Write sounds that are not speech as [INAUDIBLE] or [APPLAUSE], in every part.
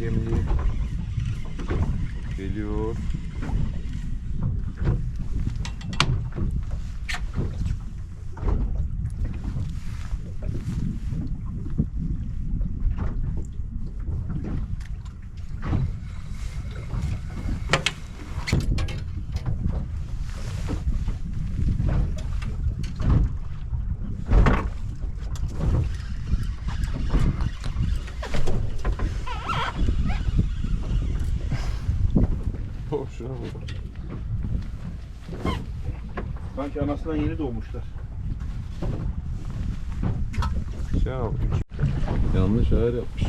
yemliği geliyor. Sanki anasından yeni doğmuşlar. Ya yanlış ayar yapmış.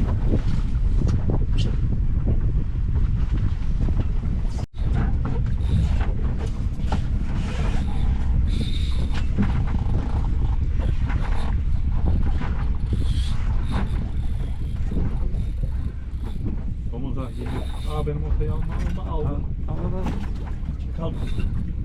Domuz ha yedi. Aa benim ortaya almam aldım. Ama Kaldı. Şuradan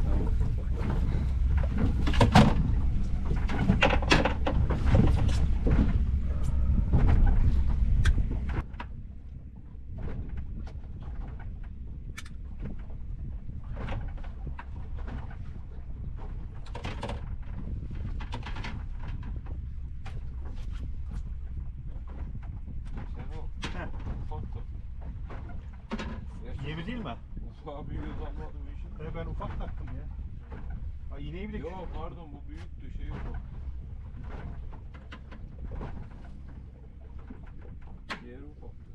Yemi değil mi? Abi yüz almadı bu işin. He ben ufak taktım ya. Ha iğneyi bile Yok pardon bu büyüktü şey yok. Diğeri ufaktı.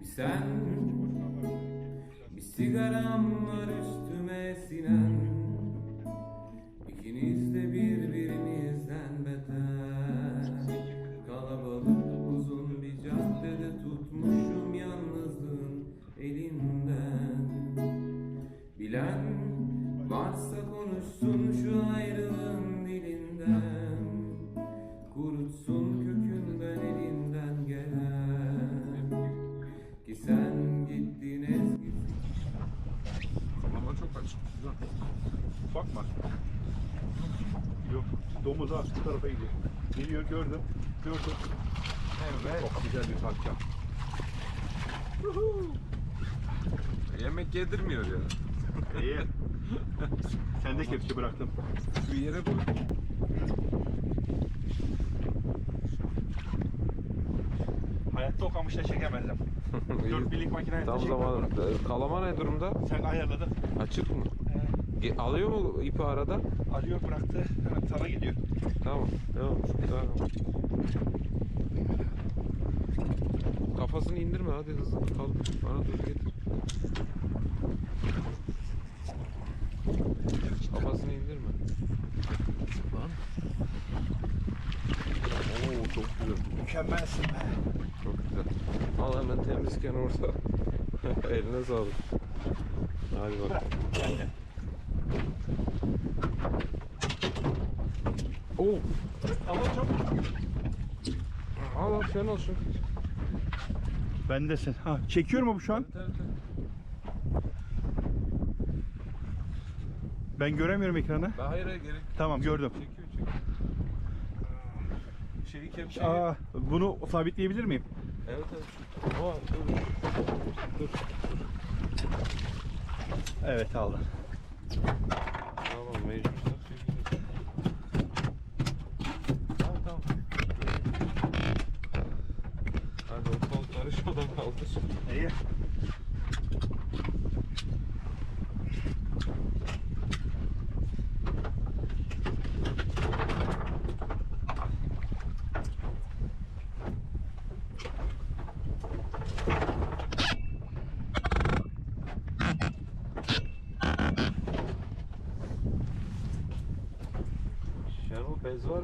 Bir sen Bir sigaram var Ufak mı? Yok. Domuz ha bu tarafa gidiyor. Geliyor gördüm. Gördüm. Evet. Çok güzel bir parça. Yemek yedirmiyor ya. İyi. Sen de kepçe bıraktım. Şu yere koy. Hayatta o kamışla çekemezdim. [LAUGHS] Dört birlik makineyle Tam çekmem zaman. Kalama ne durumda? Sen ayarladın. Açık mı? Ge- Alıyor mu ipi arada? alıyor bıraktı. Hemen sana gidiyor. Tamam. Tamam. Tamam. Kafasını indirme hadi hızlı kal. Bana dur getir. Kafasını indirme. Lan. Oo çok güzel. Mükemmelsin be. Çok güzel. Al hemen temizken orada. [LAUGHS] Eline sağlık. Hadi bakalım. Oo. Ama çok. Al al sen al şunu. Bendesin. Ha, çekiyor mu bu şu an? Ben göremiyorum ekranı. Ben hayır hayır gerek. Tamam gördüm. Çekiyor çekiyor. Şeyi kepçeyi. Aa, bunu sabitleyebilir miyim? Evet evet. Aa, dur. Dur. Evet aldım. Tamam mecbursak çekeceğiz. Tamam tamam. Hadi o kol karışmadan kaldır. İyi.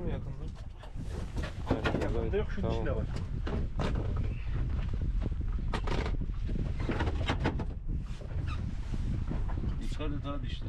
Bez var mı yakında? Yakında yok şunun içinde var. Et abi işte.